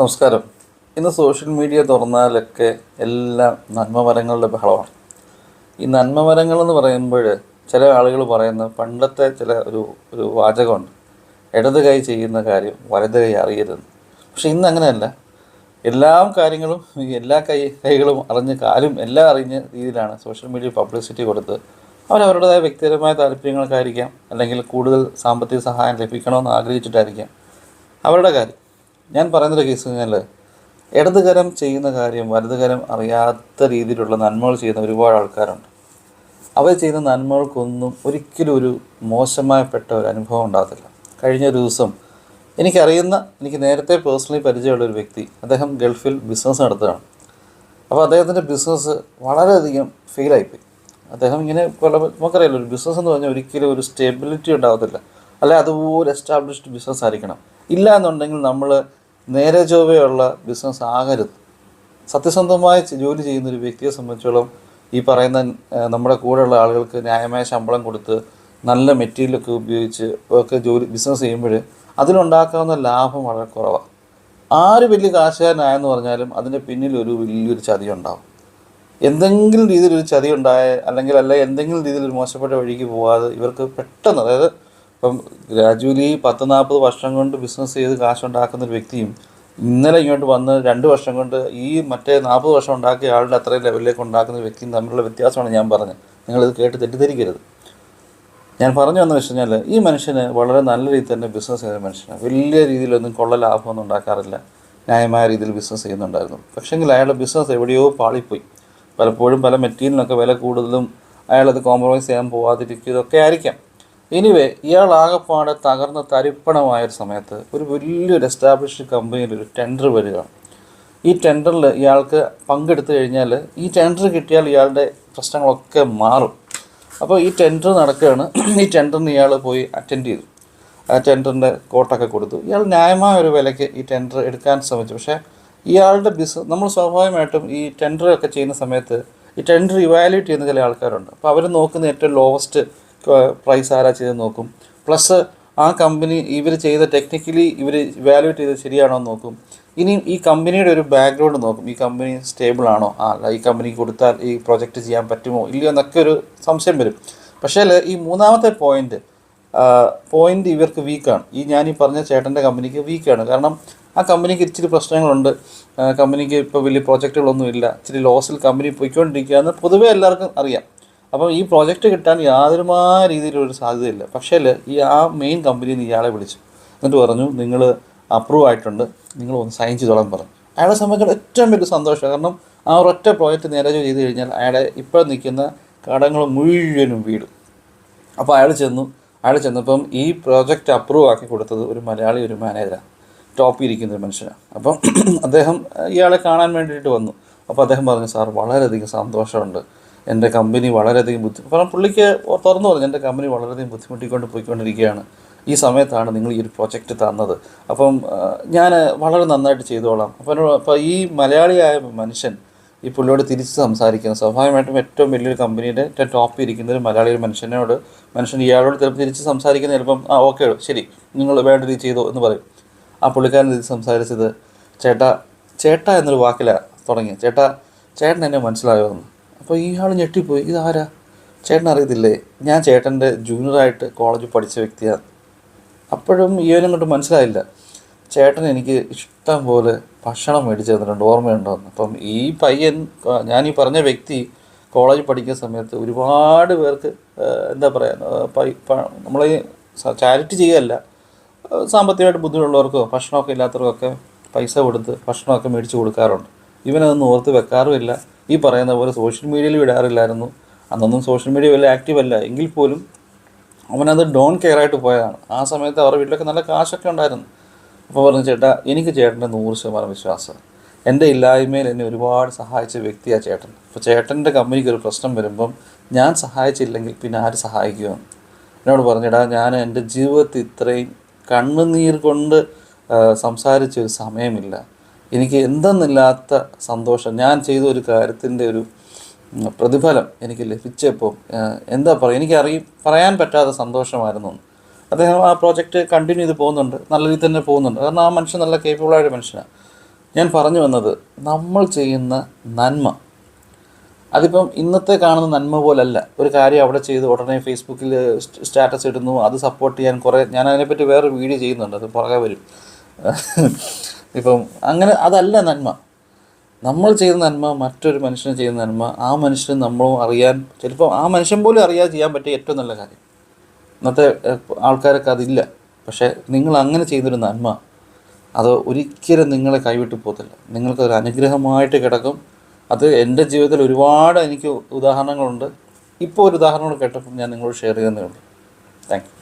നമസ്കാരം. ഇന്ന് social media തുറന്നാലൊക്കെ എല്ലാം നന്മവരങ്ങളുടെ ബഹളമാണ്. ഈ നന്മമരങ്ങൾ എന്ന് പറയുമ്പോൾ ചില ആളുകൾ പറയുന്ന പണ്ടത്തെ ചില ഒരു ഒരു വാചകമുണ്ട്. ഇടത് കൈ ചെയ്യുന്ന കാര്യം വലത് കൈ അറിയരുത്. പക്ഷേ ഇന്ന് അങ്ങനെയല്ല. എല്ലാ കാര്യങ്ങളും എല്ലാ കൈ കൈകളും അറിഞ്ഞ് കാലും എല്ലാം അറിഞ്ഞ രീതിയിലാണ് സോഷ്യൽ മീഡിയ പബ്ലിസിറ്റി കൊടുത്ത് അവരവരുടേതായ വ്യക്തിപരമായ താല്പര്യങ്ങൾക്കായിരിക്കാം. അല്ലെങ്കിൽ കൂടുതൽ സാമ്പത്തിക സഹായം ലഭിക്കണമെന്ന് ആഗ്രഹിച്ചിട്ടായിരിക്കാം. അവരുടെ കാര്യം. ഞാൻ പറയുന്നൊരു കേസ് കഴിഞ്ഞാൽ ഇടതുകരം ചെയ്യുന്ന കാര്യം വലതുകരം അറിയാത്ത രീതിയിലുള്ള നന്മകൾ ചെയ്യുന്ന ഒരുപാട് ആൾക്കാരുണ്ട്. അവർ ചെയ്യുന്ന നന്മകൾക്കൊന്നും ഒരിക്കലും ഒരു മോശമായപ്പെട്ട ഒരു അനുഭവം ഉണ്ടാകത്തില്ല. കഴിഞ്ഞ ഒരു ദിവസം എനിക്കറിയുന്ന എനിക്ക് നേരത്തെ പേഴ്സണലി പരിചയമുള്ള ഒരു വ്യക്തി അദ്ദേഹം ഗൾഫിൽ ബിസിനസ് നടത്തുകയാണ്. അപ്പോൾ അദ്ദേഹത്തിന്റെ ബിസിനസ് വളരെയധികം ഫെയിലായിപ്പോയി അദ്ദേഹം ഇങ്ങനെ പല നമുക്കറിയാലോ ഒരു ബിസിനസ് എന്ന് പറഞ്ഞാൽ ഒരിക്കലും ഒരു സ്റ്റെബിലിറ്റി ഉണ്ടാകത്തില്ല. അല്ലെ അതുപോലെ എസ്റ്റാബ്ലിഷ്ഡ് ബിസിനസ് ആയിരിക്കണം. ഇല്ല എന്നുണ്ടെങ്കിൽ നമ്മൾ നേരെ ചൊവ്വയുള്ള ബിസിനസ് ആകരുത് സത്യസന്ധമായി ജോലി ചെയ്യുന്ന ഒരു വ്യക്തിയെ സംബന്ധിച്ചോളം ഈ പറയുന്ന നമ്മുടെ കൂടെയുള്ള ആളുകൾക്ക് ന്യായമായ ശമ്പളം കൊടുത്ത് നല്ല മെറ്റീരിയലൊക്കെ ഉപയോഗിച്ച് ഒക്കെ ജോലി ബിസിനസ് ചെയ്യുമ്പോൾ അതിലുണ്ടാക്കാവുന്ന ലാഭം വളരെ കുറവാണ് ആര് വലിയ കാശുകാരനായെന്ന് പറഞ്ഞാലും അതിന്റെ പിന്നിൽ ഒരു വലിയൊരു ചതി ഉണ്ടാവും എന്തെങ്കിലും രീതിയിൽ ഒരു ചതി ഉണ്ടായ അല്ലെങ്കിൽ അല്ല എന്തെങ്കിലും രീതിയിൽ ഒരു മോശപ്പെട്ട വഴിക്ക് പോകാതെ ഇവർക്ക് പെട്ടെന്ന് അതായത് ഇപ്പം ഗ്രാജുവലി പത്ത് നാൽപ്പത് വർഷം കൊണ്ട് ബിസിനസ് ചെയ്ത് കാശുണ്ടാക്കുന്ന ഒരു വ്യക്തിയും ഇന്നലെ ഇങ്ങോട്ട് വന്ന് രണ്ട് വർഷം കൊണ്ട് ഈ മറ്റേ നാൽപ്പത് വർഷം ഉണ്ടാക്കിയ ആളുടെ അത്രയും ലെവലിലേക്ക് ഉണ്ടാക്കുന്ന വ്യക്തിയും തമ്മിലുള്ള വ്യത്യാസമാണ് ഞാൻ പറഞ്ഞത്. നിങ്ങളിത് കേട്ട് തെറ്റിദ്ധരിക്കരുത്. ഞാൻ പറഞ്ഞു വന്ന വെച്ച് കഴിഞ്ഞാൽ ഈ മനുഷ്യന് വളരെ നല്ല രീതിയിൽ തന്നെ ബിസിനസ് ചെയ്യുന്ന മനുഷ്യനാണ്. വലിയ രീതിയിലൊന്നും കൊള്ള ലാഭമൊന്നും ഉണ്ടാക്കാറില്ല. ന്യായമായ രീതിയിൽ ബിസിനസ് ചെയ്യുന്നുണ്ടായിരുന്നു. പക്ഷേങ്കിൽ അയാളുടെ ബിസിനസ് എവിടെയോ പാളിപ്പോയി. പലപ്പോഴും പല മെറ്റീരിയലിനൊക്കെ വില കൂടുതലും അയാളത് കോംപ്രമൈസ് ചെയ്യാൻ പോവാതിരിക്കുന്നതൊക്കെ ആയിരിക്കാം. എനിവേ ഇയാൾ ആകെപ്പാടെ തകർന്ന തരിപ്പണമായ ഒരു സമയത്ത് ഒരു വലിയൊരു എസ്റ്റാബ്ലിഷ്ഡ് കമ്പനിയിൽ ഒരു ടെൻഡർ വരികയാണ്. ഈ ടെൻഡറിൽ ഇയാൾക്ക് പങ്കെടുത്തു കഴിഞ്ഞാൽ ഈ ടെൻഡർ കിട്ടിയാൽ ഇയാളുടെ പ്രശ്നങ്ങളൊക്കെ മാറും. അപ്പോൾ ഈ ടെൻഡർ നടക്കുകയാണ്. ഈ ടെൻഡറിന് ഇയാൾ പോയി അറ്റൻഡ് ചെയ്തു. ആ ടെൻഡറിന്റെ കോട്ടൊക്കെ കൊടുത്തു. ഇയാൾ ന്യായമായ ഒരു വിലയ്ക്ക് ഈ ടെൻഡർ എടുക്കാൻ ശ്രമിച്ചു. പക്ഷേ ഇയാളുടെ ബിസിനസ് നമ്മൾ സ്വാഭാവികമായിട്ടും ഈ ടെൻഡർ ഒക്കെ ചെയ്യുന്ന സമയത്ത് ഈ ടെൻഡർ ഇവാലുവേറ്റ് ചെയ്യുന്ന ചില ആൾക്കാരുണ്ട്. അപ്പോൾ അവർ നോക്കുന്ന ഏറ്റവും ലോവസ്റ്റ് പ്രൈസ് ആരാ ചെയ്ത് നോക്കും. പ്ലസ് ആ കമ്പനി ഇവർ ചെയ്ത ടെക്നിക്കലി ഇവർ ഇവാലുവേറ്റ് ചെയ്ത് ശരിയാണോ എന്ന് നോക്കും. ഇനിയും ഈ കമ്പനിയുടെ ഒരു ബാക്ക്ഗ്രൗണ്ട് നോക്കും. ഈ കമ്പനി സ്റ്റേബിൾ ആണോ? ആ അല്ല ഈ കമ്പനിക്ക് കൊടുത്താൽ ഈ പ്രോജക്റ്റ് ചെയ്യാൻ പറ്റുമോ? ഇല്ലയോ എന്നൊക്കെ ഒരു സംശയം വരും. പക്ഷേ ഈ മൂന്നാമത്തെ പോയിന്റ് പോയിന്റ് ഇവർക്ക് വീക്കാണ് ഈ ഞാൻ ഈ പറഞ്ഞ ചേട്ടന്റെ കമ്പനിക്ക് വീക്കാണ് കാരണം ആ കമ്പനിക്ക് ഇച്ചിരി പ്രശ്നങ്ങളുണ്ട്. കമ്പനിക്ക് ഇപ്പോൾ വലിയ പ്രോജക്റ്റുകളൊന്നും ഇല്ല. ഇച്ചിരി ലോസിൽ കമ്പനി പോയിക്കൊണ്ടിരിക്കുകയെന്ന് പൊതുവേ എല്ലാവർക്കും അറിയാം. അപ്പം ഈ പ്രോജക്റ്റ് കിട്ടാൻ യാതൊരുമായ രീതിയിലൊരു സാധ്യതയില്ല. പക്ഷേ ഈ ആ മെയിൻ കമ്പനിയിൽ നിന്ന് ഇയാളെ വിളിച്ചു. എന്നിട്ട് പറഞ്ഞു നിങ്ങൾ അപ്രൂവ് ആയിട്ടുണ്ട്. നിങ്ങൾ ഒന്ന് സൈൻ ചെയ്തോളാൻ പറഞ്ഞു. അയാളെ സംബന്ധിച്ചിടത്തോളം ഏറ്റവും വലിയ സന്തോഷമാണ്. കാരണം ആ ഒരൊറ്റ പ്രോജക്റ്റ് നേരെ ചെയ്ത് കഴിഞ്ഞാൽ അയാളെ ഇപ്പോൾ നിൽക്കുന്ന കടങ്ങൾ മുഴുവനും വീടും. അപ്പോൾ അയാൾ ചെന്നു. അയാൾ ചെന്നപ്പം ഈ പ്രോജക്റ്റ് അപ്രൂവ് ആക്കി കൊടുത്തത് ഒരു മലയാളി ഒരു മാനേജറാണ് ടോപ്പിൽ ഇരിക്കുന്ന ഒരു മനുഷ്യനാണ്. അപ്പം അദ്ദേഹം ഇയാളെ കാണാൻ വേണ്ടിയിട്ട് വന്നു. അപ്പോൾ അദ്ദേഹം പറഞ്ഞു സാർ വളരെയധികം സന്തോഷമുണ്ട്. എന്റെ കമ്പനി വളരെയധികം ബുദ്ധി കാരണം പുള്ളിക്ക് തുറന്നു പറഞ്ഞു എന്റെ കമ്പനി വളരെയധികം ബുദ്ധിമുട്ടിക്കൊണ്ട് പോയിക്കൊണ്ടിരിക്കുകയാണ്. ഈ സമയത്താണ് നിങ്ങൾ ഈ ഒരു പ്രൊജക്റ്റ് തന്നത്. അപ്പം ഞാൻ വളരെ നന്നായിട്ട് ചെയ്തോളാം. അപ്പം അപ്പോൾ ഈ മലയാളിയായ മനുഷ്യൻ ഈ പുള്ളിയോട് തിരിച്ച് സംസാരിക്കുന്ന സ്വാഭാവികമായിട്ടും ഏറ്റവും വലിയൊരു കമ്പനിയുടെ ഏറ്റവും ടോപ്പിൽ ഇരിക്കുന്ന ഒരു മലയാളി ഒരു മനുഷ്യനോട് മനുഷ്യൻ ഇയാളോട് ചിലപ്പോൾ തിരിച്ച് സംസാരിക്കുന്ന ചിലപ്പം ആ ഓക്കെ ശരി നിങ്ങൾ വേണ്ട രീതി ചെയ്തോ എന്ന് പറയും. ആ പുള്ളിക്കാരൻ തിരിച്ച് സംസാരിച്ചത് ചേട്ടാ ചേട്ടാ എന്നൊരു വാക്കിലാണ് തുടങ്ങി ചേട്ടാ ചേട്ടൻ എന്നെ മനസ്സിലായോ? എന്ന്. അപ്പോൾ ഇയാൾ ഞെട്ടിപ്പോയി. ഇതാരാ? ചേട്ടൻ അറിയത്തില്ലേ? ഞാൻ ചേട്ടന്റെ ജൂനിയറായിട്ട് കോളേജിൽ പഠിച്ച വ്യക്തിയാണ് അപ്പോഴും ഇവനും കൊണ്ട് മനസ്സിലായില്ല. ചേട്ടൻ എനിക്ക് ഇഷ്ടം പോലെ ഭക്ഷണം മേടിച്ചു തന്നിട്ടുണ്ട്. ഓർമ്മയുണ്ടോന്ന് അപ്പം ഈ പയ്യൻ ഞാൻ ഈ പറഞ്ഞ വ്യക്തി കോളേജ് പഠിക്കുന്ന സമയത്ത് ഒരുപാട് പേർക്ക് എന്താ പറയുക നമ്മൾ ചാരിറ്റി ചെയ്യുകയല്ല. സാമ്പത്തികമായിട്ട് ബുദ്ധിമുട്ടുള്ളവർക്കോ ഭക്ഷണമൊക്കെ ഇല്ലാത്തവർക്കൊക്കെ പൈസ കൊടുത്ത് ഭക്ഷണമൊക്കെ മേടിച്ച് കൊടുക്കാറുണ്ട്. ഇവനതൊന്നും ഓർത്ത് വെക്കാറുമില്ല. ഈ പറയുന്ന പോലെ സോഷ്യൽ മീഡിയയിൽ വിടാറില്ലായിരുന്നു. അന്നൊന്നും സോഷ്യൽ മീഡിയ വലിയ ആക്റ്റീവ് അല്ല. എങ്കിൽ പോലും അവനത് ഡോൺ കെയർ ആയിട്ട് പോയതാണ്. ആ സമയത്ത് അവരുടെ വീട്ടിലൊക്കെ നല്ല കാശൊക്കെ ഉണ്ടായിരുന്നു. അപ്പോൾ പറഞ്ഞു ചേട്ടാ എനിക്ക് ചേട്ടന്റെ നൂറ് ശതമാനം വിശ്വാസമാണ് എന്റെ ഇല്ലായ്മയിൽ എന്നെ ഒരുപാട് സഹായിച്ച വ്യക്തിയാണ് ചേട്ടൻ. അപ്പോൾ ചേട്ടന്റെ കമ്പനിക്ക് ഒരു പ്രശ്നം വരുമ്പം ഞാൻ സഹായിച്ചില്ലെങ്കിൽ പിന്നെ ആര് സഹായിക്കുമെന്ന് എന്നോട് പറഞ്ഞിടാ ഞാൻ എന്റെ ജീവിതത്തിൽ ഇത്രയും കണ്ണുനീർ കൊണ്ട് സംസാരിച്ചൊരു സമയമില്ല. എനിക്ക് എന്തെന്നില്ലാത്ത സന്തോഷം. ഞാൻ ചെയ്ത ഒരു കാര്യത്തിന്റെ ഒരു പ്രതിഫലം എനിക്ക് ലഭിച്ചപ്പോൾ എന്താ പറയുക എനിക്ക് പറയാൻ പറ്റാത്ത സന്തോഷമായിരുന്നു. അദ്ദേഹം ആ പ്രോജക്റ്റ് കണ്ടിന്യൂ ചെയ്ത് പോകുന്നുണ്ട്. നല്ല രീതിയിൽ തന്നെ പോകുന്നുണ്ട്. കാരണം ആ മനുഷ്യൻ നല്ല കേപ്പബിളായൊരു മനുഷ്യനാണ്. ഞാൻ പറഞ്ഞു വന്നത് നമ്മൾ ചെയ്യുന്ന നന്മ. അതിപ്പം ഇന്നത്തെ കാണുന്ന നന്മ പോലല്ല. ഒരു കാര്യം അവിടെ ചെയ്ത് ഉടനെ ഫേസ്ബുക്കിൽ സ്റ്റാറ്റസ് ഇടുന്നു. അത് സപ്പോർട്ട് ചെയ്യാൻ കുറേ ഞാൻ അതിനെപ്പറ്റി വേറൊരു വീഡിയോ ചെയ്യുന്നുണ്ട്. അത് പുറകെ വരും. ഇപ്പം അങ്ങനെ അതല്ല നന്മ. നമ്മൾ ചെയ്യുന്ന നന്മ മറ്റൊരു മനുഷ്യന് ചെയ്യുന്ന നന്മ ആ മനുഷ്യന് നമ്മളും അറിയാൻ ചിലപ്പോൾ ആ മനുഷ്യൻ പോലും അറിയാതെ ചെയ്യാൻ പറ്റിയ ഏറ്റവും നല്ല കാര്യം. ഇന്നത്തെ ആൾക്കാരൊക്കെ അതില്ല. പക്ഷേ നിങ്ങൾ അങ്ങനെ ചെയ്തൊരു നന്മ അത് ഒരിക്കലും നിങ്ങളെ കൈവിട്ട് പോകത്തില്ല. നിങ്ങൾക്ക് ഒരു അനുഗ്രഹമായിട്ട് കിടക്കും. അത് എന്റെ ജീവിതത്തിൽ ഒരുപാട് എനിക്ക് ഉദാഹരണങ്ങളുണ്ട്. ഇപ്പോൾ ഒരു ഉദാഹരണം കൂടെ കേട്ടപ്പോൾ ഞാൻ നിങ്ങളോട് ഷെയർ ചെയ്യുന്നേ ഉള്ളൂ. താങ്ക്